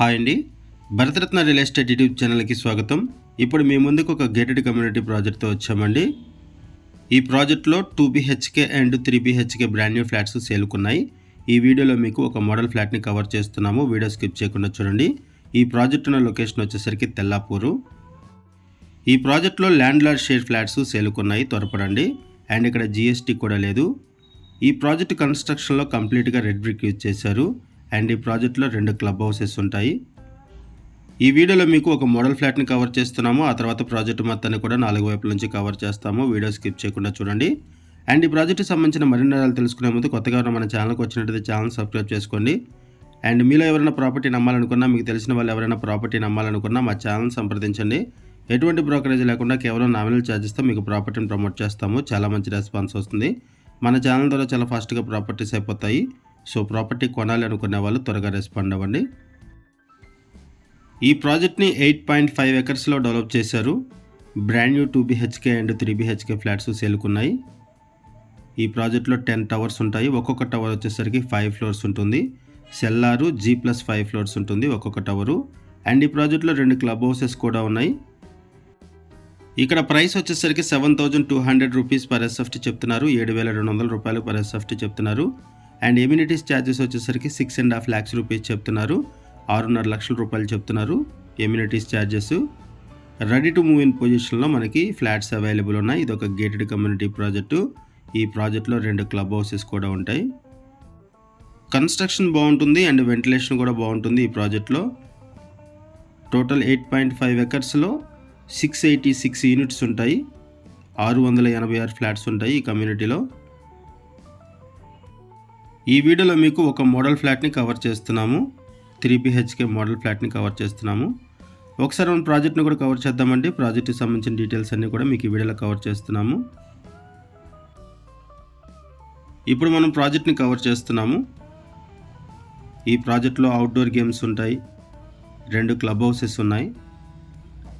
Hi అండి. Bharat Ratna real estate YouTube ఛానల్కి స్వాగతం. ఇప్పుడు మీ ముందుకు ఒక గేటెడ్ కమ్యూనిటీ ప్రాజెక్ట్తో వచ్చామండి. ఈ ప్రాజెక్ట్లో two BHK and three BHK brand new flats సేలుకున్నాయి. ఈ వీడియోలో మీకు ఒక మోడల్ ఫ్లాట్ని కవర్ చేస్తున్నాము. వీడియో స్కిప్ చేయకుండా చూడండి. ఈ ప్రాజెక్ట్ ఉన్న లొకేషన్ వచ్చేసరికి తెల్లాపూరు. ఈ ప్రాజెక్ట్లో ల్యాండ్ లార్డ్ షేర్ ఫ్లాట్స్ సేలుకున్నాయి. త్వరపడండి. అండ్ ఇక్కడ జిఎస్టీ కూడా లేదు. ఈ ప్రాజెక్ట్ కన్స్ట్రక్షన్లో కంప్లీట్గా రెడ్ బ్రిక్ యూజ్ చేశారు. అండ్ ఈ ప్రాజెక్ట్లో రెండు క్లబ్ హౌసెస్ ఉంటాయి. ఈ వీడియోలో మీకు ఒక మోడల్ ఫ్లాట్ని కవర్ చేస్తున్నాము. ఆ తర్వాత ప్రాజెక్ట్ మొత్తాన్ని కూడా నాలుగు వైపుల నుంచి కవర్ చేస్తాము. వీడియో స్కిప్ చేయకుండా చూడండి. అండ్ ఈ ప్రాజెక్ట్కి సంబంధించిన మరిన్ని వివరాలు తెలుసుకునే ముందు కొత్తగా ఉన్న మన ఛానల్కి వచ్చినట్టయితే ఛానల్ సబ్స్క్రైబ్ చేసుకోండి. అండ్ మీలో ఎవరైనా ప్రాపర్టీ నమ్మాలనుకున్నా మీకు తెలిసిన వాళ్ళు ఎవరైనా ప్రాపర్టీ నమ్మాలనుకున్నా మా ఛానల్ సంప్రదించండి. ఎటువంటి బ్రోకరేజ్ లేకుండా కేవలం నామినల్ ఛార్జెస్తో మీకు ప్రాపర్టీని ప్రమోట్ చేస్తాము. చాలా మంచి రెస్పాన్స్ వస్తుంది. మన ఛానల్ ద్వారా చాలా ఫాస్ట్గా ప్రాపర్టీస్ అయిపోతాయి. సో ప్రాపర్టీ కొనాలి అనుకునే వాళ్ళు త్వరగా రెస్పాండ్ అవ్వండి. ఈ ప్రాజెక్ట్ని ఎయిట్ పాయింట్ ఫైవ్ ఎకర్స్లో డెవలప్ చేశారు. Brand new two BHK and three BHK flats సేలుకున్నాయి. ఈ ప్రాజెక్ట్లో టెన్ టవర్స్ ఉంటాయి. ఒక్కొక్క టవర్ వచ్చేసరికి ఫైవ్ ఫ్లోర్స్ ఉంటుంది. Cellar G plus five floors ఉంటుంది ఒక్కొక్క టవరు. అండ్ ఈ ప్రాజెక్ట్లో రెండు క్లబ్ హౌసెస్ కూడా ఉన్నాయి. ఇక్కడ ప్రైస్ వచ్చేసరికి seven thousand two hundred rupees per SFT చెప్తున్నారు. ఏడు వేల రెండు వందల రూపాయలు పర్ ఎస్ఎఫ్టీ చెప్తున్నారు. అండ్ ఎమ్యూనిటీస్ ఛార్జెస్ వచ్చేసరికి six and half lakhs rupees చెప్తున్నారు. ఆరున్నర లక్షల రూపాయలు చెప్తున్నారు amenities charges. Ready to move in పొజిషన్లో మనకి ఫ్లాట్స్ అవైలబుల్ ఉన్నాయి. ఇది ఒక గేటెడ్ కమ్యూనిటీ ప్రాజెక్టు. ఈ ప్రాజెక్ట్లో రెండు క్లబ్ హౌసెస్ కూడా ఉంటాయి. కన్స్ట్రక్షన్ బాగుంటుంది అండ్ వెంటిలేషన్ కూడా బాగుంటుంది ఈ ప్రాజెక్ట్లో. టోటల్ ఎయిట్ పాయింట్ ఫైవ్ ఎకర్స్లో సిక్స్ ఎయిటీ సిక్స్ యూనిట్స్ ఉంటాయి. ఆరు వందల ఎనభై ఆరు ఫ్లాట్స్ ఉంటాయి ఈ కమ్యూనిటీలో. ఈ వీడియోలో మీకు ఒక మోడల్ ఫ్లాట్ని కవర్ చేస్తున్నాము. త్రీ బిహెచ్కే మోడల్ ఫ్లాట్ని కవర్ చేస్తున్నాము. ఒకసారి మనం ప్రాజెక్ట్ని కూడా కవర్ చేద్దామండి. ప్రాజెక్ట్కి సంబంధించిన డీటెయిల్స్ అన్నీ కూడా మీకు ఈ వీడియోలో కవర్ చేస్తున్నాము. ఇప్పుడు మనం ప్రాజెక్ట్ని కవర్ చేస్తున్నాము. ఈ ప్రాజెక్ట్లో అవుట్డోర్ గేమ్స్ ఉంటాయి. రెండు క్లబ్ హౌసెస్ ఉన్నాయి.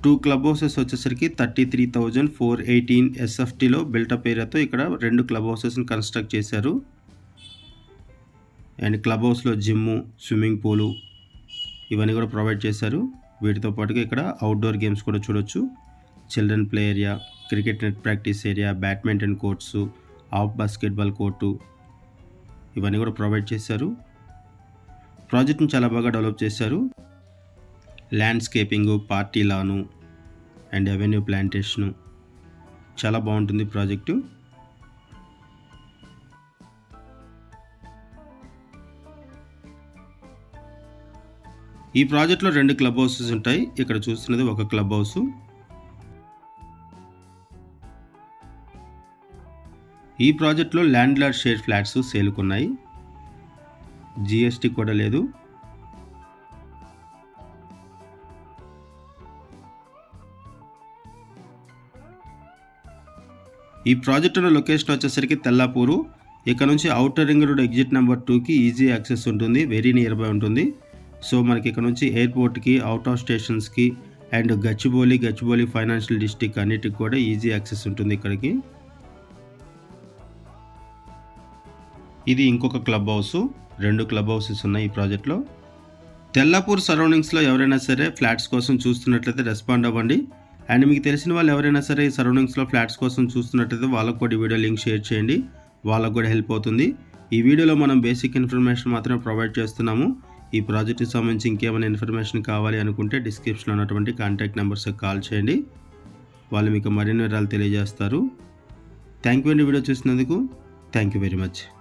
టూ క్లబ్ హౌసెస్ వచ్చేసరికి thirty three thousand four eighteen ఎస్ఎఫ్టీలో built up ఏరియాతో ఇక్కడ రెండు క్లబ్ హౌసెస్ని కన్స్ట్రక్ట్ చేశారు. అండ్ క్లబ్ హౌస్లో జిమ్ము స్విమ్మింగ్ పూలు ఇవన్నీ కూడా ప్రొవైడ్ చేశారు. వీటితో పాటుగా ఇక్కడ అవుట్డోర్ గేమ్స్ కూడా చూడొచ్చు. Children play area cricket net practice area badminton courts of basketball court ఇవన్నీ కూడా ప్రొవైడ్ చేశారు. ప్రాజెక్ట్ని చాలా బాగా డెవలప్ చేశారు. Landscaping party lawn and avenue plantation చాలా బాగుంటుంది ప్రాజెక్టు. ఈ ప్రాజెక్ట్లో రెండు క్లబ్ హౌసెస్ ఉంటాయి. ఇక్కడ చూస్తున్నది ఒక క్లబ్ హౌస్. ఈ ప్రాజెక్ట్లో ల్యాండ్ లార్డ్ షేర్ ఫ్లాట్స్ సేలుకున్నాయి. జిఎస్టీ కూడా లేదు. ఈ ప్రాజెక్ట్ ఉన్న లొకేషన్ వచ్చేసరికి తెల్లాపూరు. ఇక్కడ నుంచి outer ring road exit number టూకి ఈజీ యాక్సెస్ ఉంటుంది. వెరీ నియర్ బై ఉంటుంది. సో మనకి ఇక్కడ నుంచి ఎయిర్పోర్ట్కి out of స్టేషన్స్కి and Gachibowli Gachibowli financial district అన్నిటికి కూడా ఈజీ యాక్సెస్ ఉంటుంది ఇక్కడికి. ఇది ఇంకొక క్లబ్ హౌస్ రెండు క్లబ్ హౌసెస్ ఉన్నాయి ఈ ప్రాజెక్ట్లో తెల్లాపూర్ సరౌండింగ్స్లో ఎవరైనా సరే ఫ్లాట్స్ కోసం చూస్తున్నట్లయితే రెస్పాండ్ అవ్వండి. అండ్ మీకు తెలిసిన వాళ్ళు ఎవరైనా సరే ఈ సరౌండింగ్స్లో ఫ్లాట్స్ కోసం చూస్తున్నట్లయితే వాళ్ళకు కూడా ఈ వీడియో లింక్ షేర్ చేయండి. వాళ్ళకు కూడా హెల్ప్ అవుతుంది. ఈ వీడియోలో మనం బేసిక్ ఇన్ఫర్మేషన్ మాత్రమే ప్రొవైడ్ చేస్తున్నాము. ఈ ప్రాజెక్ట్కి సంబంధించి ఇంకేమైనా ఇన్ఫర్మేషన్ కావాలి అనుకుంటే డిస్క్రిప్షన్లో ఉన్నటువంటి కాంటాక్ట్ నెంబర్స్కి కాల్ చేయండి. వాళ్ళు మీకు మరిన్ని వివరాలు తెలియజేస్తారు. థ్యాంక్ యూ అండి వీడియో చూసినందుకు. Thank you very much.